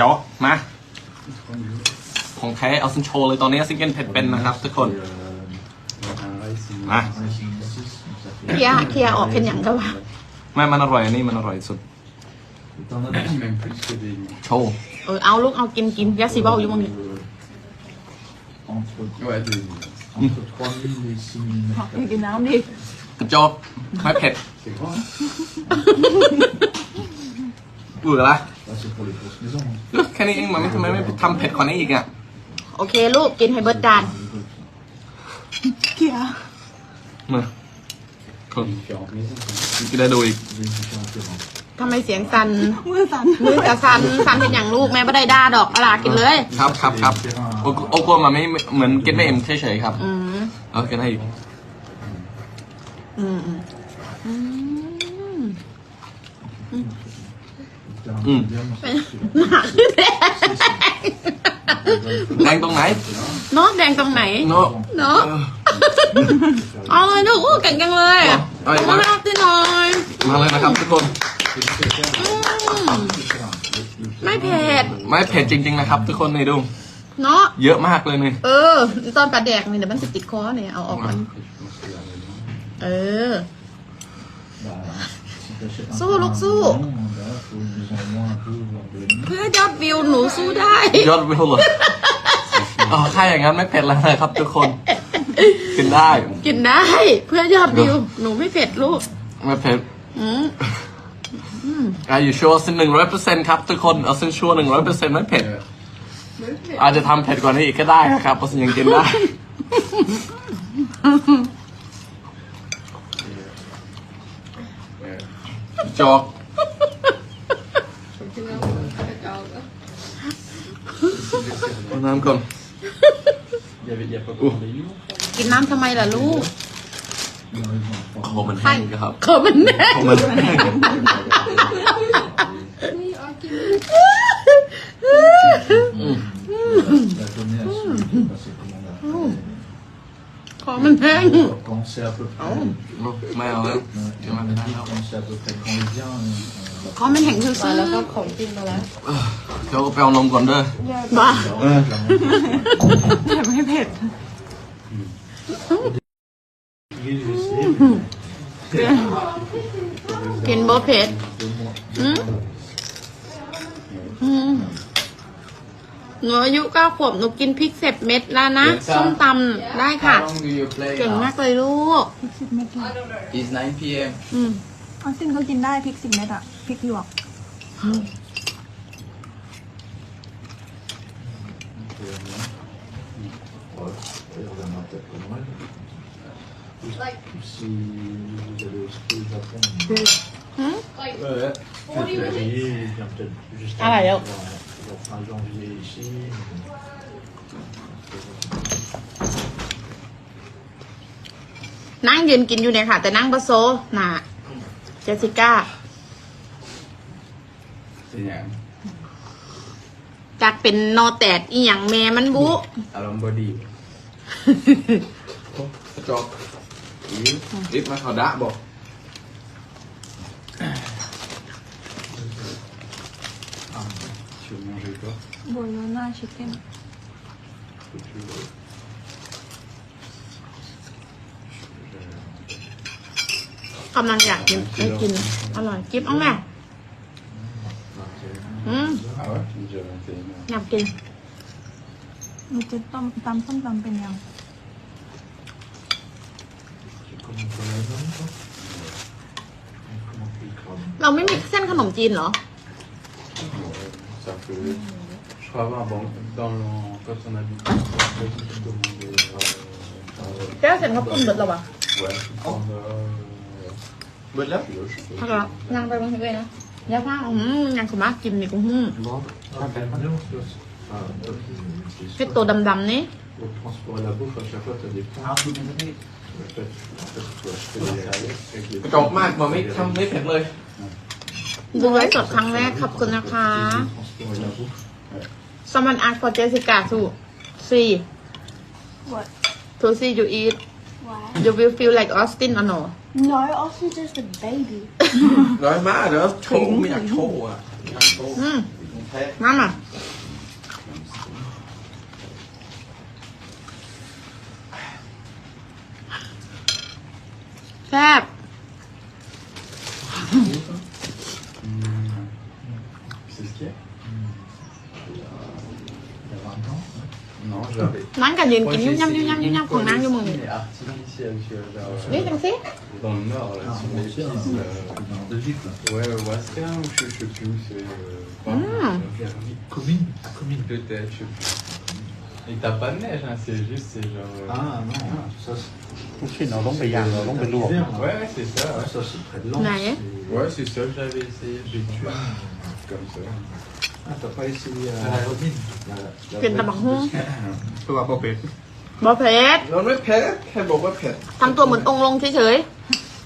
เดี๋ยวมาของแท้เอาซินโชว์เลยตอนนี้ซิงเกิลเผ็ดเป็นนะครับ ทุกคนมาเคลียร์เคลียร์ออกเป็นอย่างก็ว่าไม่มันอร่อยอันนี้มันอร่อยสุดโชว์เออเอาลูกเอากินกินยาสีเบาอยู่มั้งนี่กินน้ำดิกระจอกไม่เผ็ดเบื่อละ Là, c'est pour les grosses maisons. hein. แค่นี้เองมันไม่ทำไมไม่ทำเผ็ดกว่านี้อีกอะโอเค ลูกกินให้เบิร์ดจานมาคน Différentes maisons. กินได้ดูอีก J'ai une différente terrasse. ทำไมเสียงสั่นมือสั่นมือจะสั่นสั่นเป็นอย่างลูกแม่ไม่ได้ด่าดอกอะไรกินเลย ครับครับครับโอโอกลัวมาไม่เหมือนกินไม่เอ็มเฉยๆครับ อืมเอากินให้อีก อืมอืมอืม Terrain Mm. bien, mais c'est sûr. หนาขึ้นแดงแดงตรงไหน เนาะแดงตรงไหน เนาะเนาะเอาเลยลูกอู้เก่งจังเลยเอาอีกไหมมารับดิหน่อยมาเลยนะครับทุกคนอืมไม่เผ็ด ไม่เผ็ดจริง ๆ นะครับ ทุกคนนี่ดู เนาะเยอะมากเลยนี่เออ ตอนปลาแดกนี่เดี๋ยวมันจะติดคอเนี่ยเอาออกก่อนเออ Bah, si t'achètes un เพื่อยอดวิวหนูสู้ได้ ยอดวิวเหรออ๋อถ้าอย่างนั้นไม่เผ็ดแล้วนะครับทุกคน กินได้ กินได้ เพื่อยอดวิว หนูไม่เผ็ดลูก ไม่เผ็ดอืมอาอยู่ชัวร์สิหนึ่งร้อยเปอร์เซ็นต์ครับทุกคน เอาซึ่งชัวร์หนึ่งร้อยเปอร์เซ็นต์ไม่เผ็ด อาจจะทำเผ็ดกว่านี้อีกก็ได้นะครับเพราะฉะนั้นยังกินได้จอก เอาน้ำก่อน Il y avait, il y a pas beaucoup de légumes. กินน้ำทำไมล่ะลูก Dans les enfants. คอมันแห้งครับขอมันแน่คอมันแห้ง La journée à celui qui est passé commande après. ขอมันแห้ง Quand on sait à peu près. ไม่ เอาแล้ว Ouais, เดี๋ยว on มัน m'a ไม่ได้ dit แล้ว quand on sait à peu près quand il vient. on- on ขอมันแห้งซื่อมาแล้วก็ของกินมาแล้วเดี๋ยวไปเอานมก่อนเด้อๆบ้า va- clairement. ไม่เผ็ด Oui, je sais, mais กินบ่เผ็ด deux mois. อืมอืมหนูอายุเก้าขวบหนูกินพริกเสร็จเม็ดแล้วนะส้มตำได้ค่ะ How long do you play เก่งมากเลยลูก It's 9 p.m. อืมออสตินก็กินได้พริกสิบเม็ดอะพ ริกหยวก Ouais, il reviendra peut-être pour Noël. Ou si vous allez au ski au Japon. Ouais, ouais. février, il vient peut-être juste Ah, ouais, avant, oh. genre, genre fin janvier ici. นั่งยืนกินอยู่เนี่ยค่ะ แต่นั่งบะโซน่ะ เจสสิก้า C'est bien. จากเป็นนอแตดอีหยังแม่มันบุ Alors, body. จอกรีบมาเขาดะบอก Ah, tu veux manger quoi โบโลน่าชิคเก้น Ce que tu veux. กำลังอยากกินได้กิน อร่อยกิ๊บเอาแม่ อืม Ah ouais J'ai 21อยากกินหนูจะต้มตำส้มตำเป็นยัง Tu commandes pas la zone, toi On commande plus le crabe. เราไม่มีเส้นขนมจีนเหรอ Ça fait. Je crois avoir bon, dans le, quand on habite, on peut commander. euh, แก้วเส้นข้าวปุ้นเบิดแล้ววะ ouais, prendre. Bớt lắm. Je sais พักแล้วยังไปบางทีเลยนะ ยาผ้าอืมยังขมากกินนี่กูหืม Ah, non, c'est pas ça. Ah, toi, c'est- c'est เพ็ด sûr. ตัวดำๆนี่ Pour transporter la bouffe, à chaque fois, t'as des points. En fait, en fait, tu dois acheter des avec les กระจอกมากมาไม่ทำไม่เผ็ดเลย ดูไว้สดครั้งแรกขอบคุณนะคะ transporter la bouffe. someone ask for Jessica to see What to see you eat Why? you will feel like Austin or no No, Austin's just a baby. ร้อยมากเดี๋ยวโชว์ไม่อยากโชว์อะอยากโชว์อืม มามาแซ่บ C'est ce qu'il y a Il y a 20 ans. Non, j'avais. นั่งกันยืนกิน Moi, ยุ่ j'ai มยำยุ่ม essayé ยำยุ่ม une ยำของนางอยู่มึง Palestine, mais artificielle, tu vois, genre, นี่ euh, จังสิ dans le nord, là, Ah, sur bon, les c'est pistes, un- euh, dans Belgique, là. Ouais, au Wasquin, ou je, je sais plus où c'est. Euh, quoi, Mm. Verny. Commune À commune. Peut-être, je sais plus. Et t'as pas de neige, hein, c'est juste, c'est genre. euh, Ah non, ça c'est. ลูกชิ้นเราต้องไปย่างเราต้องไปลวก L'hiver, là. Ouais, ouais, c'est ça. Ah, Ouais, ça c'est près de Lens. Ouais. c'est- ouais c'est ça que j'avais essayé, j'ai tué. Comme ça. Ah, t'as pas essayé à À la Rodine La- la กิน vraie ตะบั กหุ่ง ตัวโปรเป็ด บอเผ็ด เราไม่เผ็ดแค่บอกว่าเผ็ด ทำตัวเหมือนองค์ลงเฉย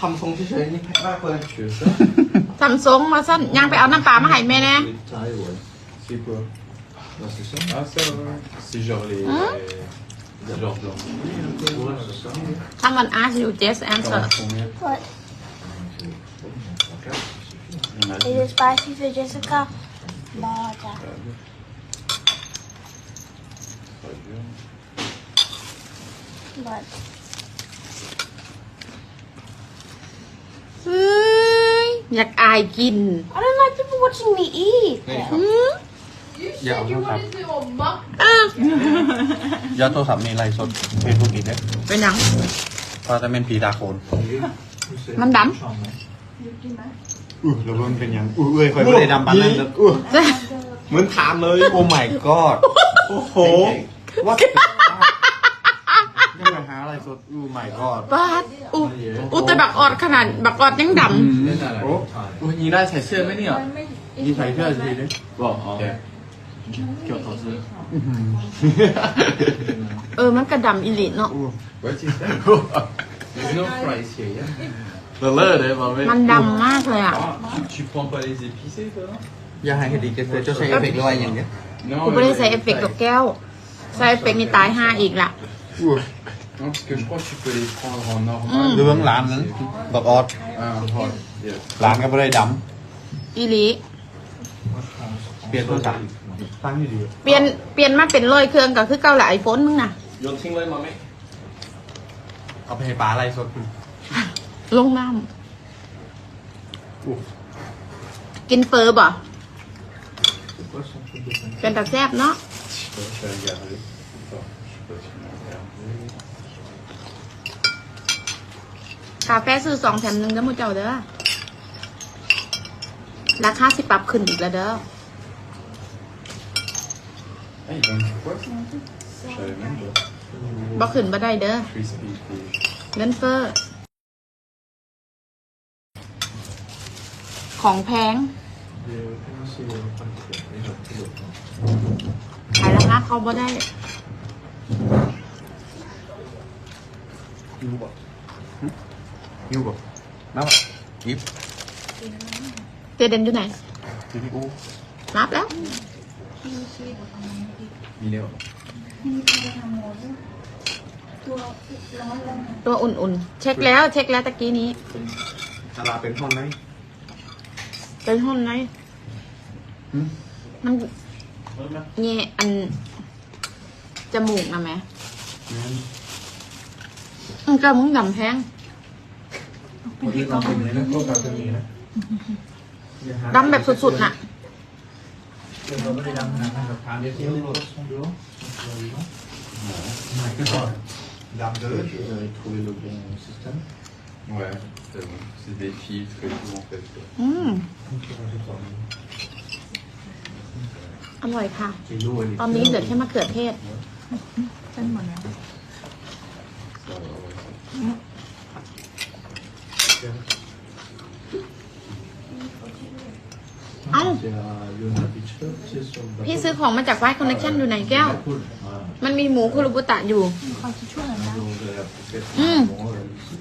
ทำทรงเฉยๆนี่เผ็ดมากเลย Tu veux ça ๆทำทรงมาสั้นย่างไปเอาน้ำปลามาให้แม่แน่ Les tailles, ouais. C'est quoi Là, c'est ça. Ah, ça, ouais. C'est genre les. Hein les- genre blanc. Ouais, c'est ça. ทำวันอาร์ยูเจสแอนเซอ T'en ร์ as combien What? Ok, ça suffit. On a Is it spicy for Jessica? Bada. But เฮ้ยอยากอายกิน I don't like people watching me eat. อืมอย่าเอาโทรศัพท์เอออย่าโทรศัพท์ในไลฟ์สดเฟซบุ๊กอีกเลยเป็นหยังเพราะจะเป็นผีตาโขน C'est Madame. une chambre, hein. อุ้ยแล้วมันเป็นยังอุ้ยเอ้ยคอยไม่ได้ดำปันนั่นเลยอุ้ยเหมือนถามเลย โอ้ my god โอ้โหว่า ยังไงหาอะไรสดอู้ my god บาดอุอุแต่บักออดขนาดบักออดยังด Là, là, là. โอ้โอ้ยยีได้ใส่เสื้อไหมเนี่ยนี่ใส่เสื้อสีเลยบอกอ๋อเกี่ยวกับเสื้อำเออมันกระดำอิลิเนาะ Ouais, c'est ça. There's no fries here, yeah. เลอะเลอะเลยบอกไม่มันดำมากเลยอะ Ah, tu, tu prends pas les épicés, toi อย่าให้คดีเกิดเจ้าใช้เอฟเฟกต์อะไรอย่างเงี้ย Non. กูไม่ได้ใส่เอฟเฟกต์กับแก้ว ใส่เอฟเฟกต์นี่ตายห้าอีกละ อุ้ย Non, parce que je crois que tu peux les prendre en normal. ดูเบื้องหลังนั้นบักออด Ah, hot. Yeah. หลานก็ไม่ได้ดอิลิำเปลี่ยนโทรศัพท์ตั้งอยู่ดีเปลี่ยนเปลี่ยนมาเป็นร้อยเครื่องก็คือเก่าหลายโฟนมึงน่ะ โยนทิ้งเลยมาไหมเอาไปให้ปลาอะไรสดลงน้ำกินเฟอร์บ่ C'est quoi son truc de pain เป็นตาแซบเนาะ Je sais pas, je vais regarder. Attends, je sais pas si on a regardé. กาแฟซื้อสองแถมหนึ่งเด้อมูเจ้าเด้อราคาสิปรับขึ้นอีกแล้วเด้อ Ah, ils vendent du poisson en fait Je savais même pas. บ่ขึ้นบ่ได้เด้อ Crispy fish. เงินเฟ้อของแพง Et, euh, comment c'est le pain de fer Déjà, c'est le pain. ขายราคาเขาบ่ได้ยูบอก ยูบอกน้ำอะยิบเจเดนอยู่ไหนยูพี่กูรับแล้ว Il est ตัวอุ่นๆ เช็คแล้ว เช็คแล้วตะกี้นี้ตลาดเป็นห้องไหนเป็นห้องไหนหืมมันนี่อันจมูกนะแม่งั้นอืมก็มึงดำแพง วันนี้เราเป็นไงนะก็แบบนี้นะดำแบบสุดๆน่ะเราไม่ได้ดำขนาดนั้นแบบทานเดียว Il เที่ y ยว a ไม่ des หมด poissons dehors sur le vivant ไม่ก็ดำเกิน Vous avez trouvé le bon système Ouais, c'est bon. C'est des filtres et tout en fait. อืม Ok, on fait ça. อร่อยค่ะกินด้วยตอนนี้เหลือแค่มะเขือเทศเส้นหมดแล้ว Ça va, ouais. เอ้า C'est à Yona Beach Club, c'est sur le bateau. พี่ซื้อของมาจากไวท์คอนเนคชั่นอยู่ไหนแก้ว Voilà. มันมีหมูคุรุบุตะอยู่ ขอทิชชู่หน่อยนะ Donc, vous avez peut-être Mm. bon, euh, ici.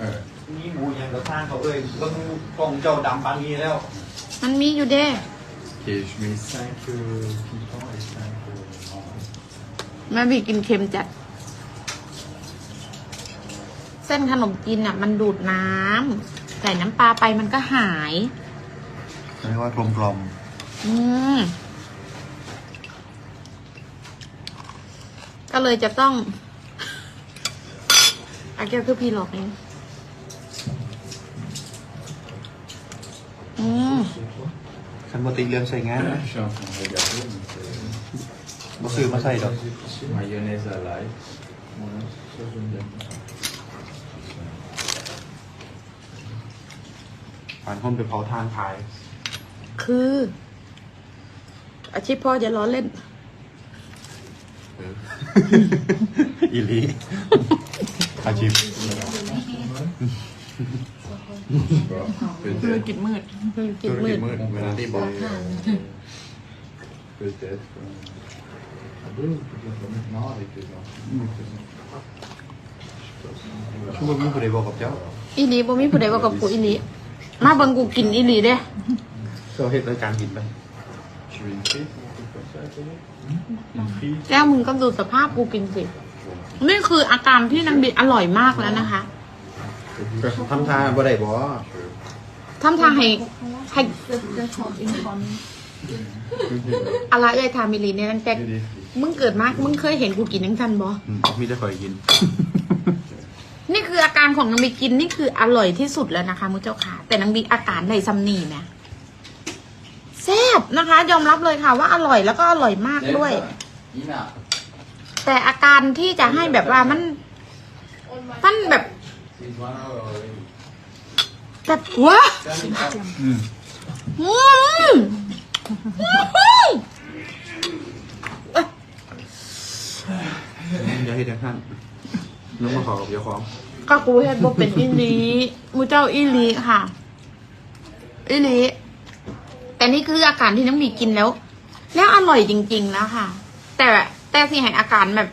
Ouais. นี่หมูยังกระทางเขาเอ้ยก็ดูกล้องเจ้าดำปานนี้แล้ว มันมีอยู่เด้ Ok, je mets 5 pitons et 5 oranges. แม่บีกินเค็มจัด เส้นขนมจีนอะ มันดูดน้ำใส่น้ำปลาไปมันก็หาย เรียกว่ากลมกลมอืมก็เลยจะต้องอาแก้วคือพี่หลอกเองอืมคันบติเลืองใส่งานนะบซื้อมาใส่ดอกมายองเนสอะไรผ่านคนไปเผาทานขาย คือ อาชีพพ่อจะล้อเล่น อีหลีอาชีพธุรกิจมืดธุรกิจมืดมืดเวลาที่บอก Peut-être. euh, À deux, on peut bien faire maintenant avec les enfants. ชั่วโมงนี้ผู้ใดบอกกับเจ้าอีหลีบ่มีผู้ใดว่ากับกูอีหลีมาเบิ่งกูกินอีหลีเด้ ก็เฮ็ดรายการกินไป Tu veux une frite ou un truc comme ça, Tony Une frite แก้วมึงก็ดูสภาพกูกินสิ นี่คืออาการที่นางบีอร่อยมากแล้วนะคะก็ทำทานบ่ได้บ่ทำทางให้ให้จะชอบอินคอนอะไรเอ้ยทามิลีเนี่ยตั้งแต่ Et des frites. มึงเกิดมามึงเคยเห็นกูกินทั้งทันบ่อืมมีแต่คอยกิน นี่คืออาการของนางบีกินนี่คืออร่อยที่สุดแล้วนะคะมุเจ้าค่ะ แต่นางบีอาการในซัมนีเนี่ย แซ่บนะคะ ยอมรับเลยค่ะว่าอร่อยแล้วก็อร่อยมากด้วย Ina. แต่อาการที่จะให้แบบว่ามัน มันแบบ She's one hour already. แบบว้าอืมอืมเอ้ยอย่าเฮ็ดอย่างนั้นน้องมาขอกับเจ้าของก็กูเฮ็ดบ่เป็นอีหลีมูเจ้าอีหลีค่ะ อีหลี แต่นี่คืออาการที่น้องหมีกินแล้ว แล้วอร่อยจริงๆแล้วค่ะแต่แต่ที่ให้อาการแบบ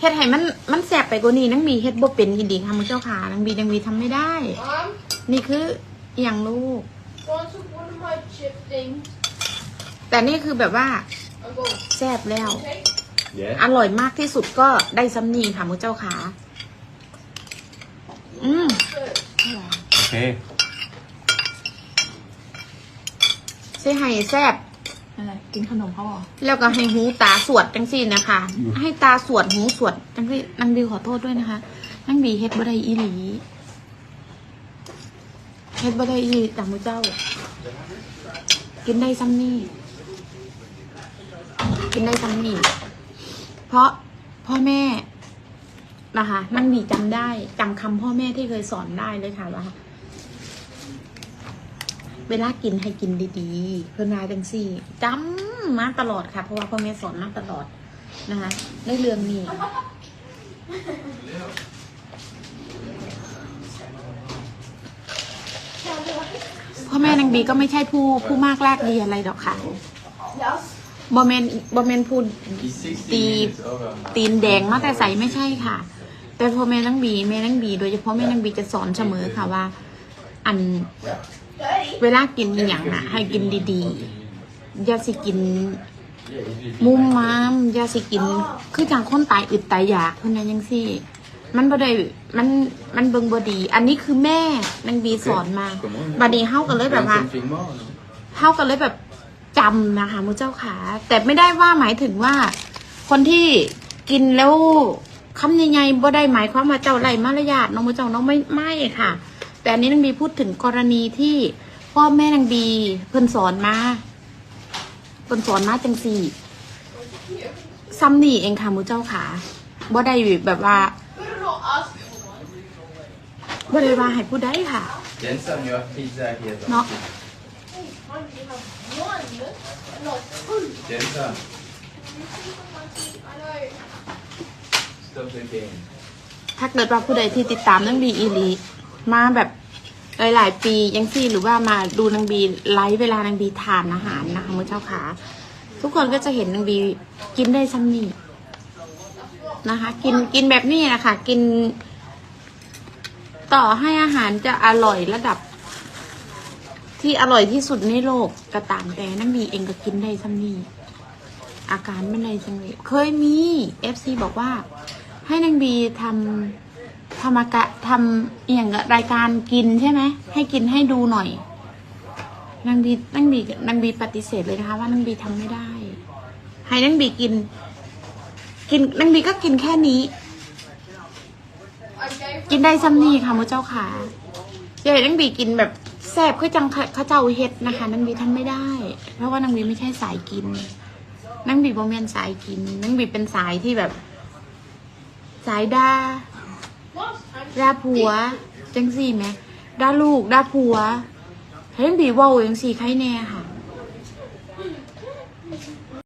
เฮ็ดให้มันมันแสบไปกว่านี้นังมีเฮ็ดบ่เป็นอีหลีค่ะมูเจ้าค่ะนังบีนังบีทำไม่ได้ Mom, นี่คืออหย่างลูก want some one of my chip things? แต่นี่คือแบบว่า I'll go. แซ่บแล้ว Okay. อร่อยมากที่สุดก็ได้ซ้ำนีค่ะมูเจ้าขา อืมโอเค ใช่ให้แซ่บอะไรกินขนมเขาเหรอแล้วก็ให้หูตาสวดจังสี่นะคะ ให้ตาสวดหูสวดจังสี่นางบีขอโทษด้วยนะคะนางบีเฮ็ดบ่ได้อีหลีเฮ็ดบ่ได้อีหลีตามมูเจ้า กินได้ซ้ำนี่กินได้ซ้ำนี่เพราะพ่อแม่นะคะนางบีจำได้จำคำพ่อแม่ที่เคยสอนได้เลยค่ะว่า เวลากินให้กินดีๆ เพื่อนมาจังสี่จำมาตลอดค่ะ เพราะว่าพ่อแม่สอนมาตลอดนะคะในเรื่องนี้พ่อแม่นางบีก็ไม่ใช่ผู้ผู้มากแลกดีอะไรดอกค่ะบอมเมนบอมเมนพูดตีตีนแดงมาแต่ใสไม่ใช่ค่ะ แต่พ่อแม่นังบีแม่นังบี โดยเฉพาะแม่นังบีจะสอนเสมอค่ะว่า อัน เวลากินอย่างนะให้กินดีๆอย่าสิกิน มุมมามอย่าสิกิน คือจังคนตายอึดตายอยากคนนั้นยังสิมันบ่ได้มันมันเบิงบ่ดี อันนี้คือแม่นางบีสอนมาบัดนี้เฮากันเลยแบบว่าเฮากันเลยแบบจำนะคะมูเจ้าขาแต่ไม่ได้ว่าหมายถึงว่า คนที่กินแล้วคำใหญ่ๆบ่ได้หมายความว่าเจ้าไรมารยาทน้องมูเจ้าน้องไม่ไม่ค่ะ แต่อันนี้นางบีพูดถึงกรณีที่ พ่อแม่นางบี เพิ่นสอนมาเพิ่นสอนมาจังสี่ซ้ำนี่เองค่ะมูเจ้าขาบ่ได้แบบว่า Better not ask for one. บ่ได้ว่าให้ผู้ใดค่ะ Jensen, you have pizza here. don't No. you? Hey, why do you have one? Not two. Jensen, I know. stop the game. ถ้าเกิดว่าผู้ใดที่ติดตามนางบีอีหลีมาแบบ หลายๆปียังซี่หรือว่ามาดูนางบีไลฟ์เวลานางบีทานอาหารนะคะมือเช้าขาทุกคนก็จะเห็นนางบีกินได้ซ้ำนี่นะคะ กินกินแบบนี้นะคะกิน ต่อให้อาหารจะอร่อยระดับ ที่อร่อยที่สุดในโลกก็ตามแต่นางบีเองก็กินได้ซ้ำนี่อาการไม่ได้จังเลยเคยมีเอฟซีบอกว่า ให้นางบีทำ ทำอากะทำอย่างรายการกินใช่ไหมให้กินให้ดูหน่อยนางบีนางบีนางบีปฏิเสธเลยนะคะ ว่านางบีทำไม่ได้ ให้นางบีกิน กินนางบีก็กินแค่นี้ กินได้ซ้ำนี่ค่ะมุเจ้าขาอย่าให้นางบีกินแบบแซ่บคือจังข้าเจ้าเฮ็ดนะคะนางบีทำไม่ได้ เพราะว่านางบีไม่ใช่สายกินนางบีบ่แม่นสายกินนางบีเป็นสายที่แบบ สายดา ด่าผัว จังสี่ไหมด่าลูกด่าผัวเฮ้ยบีว่าจังสี่ใครแน่ค่ะ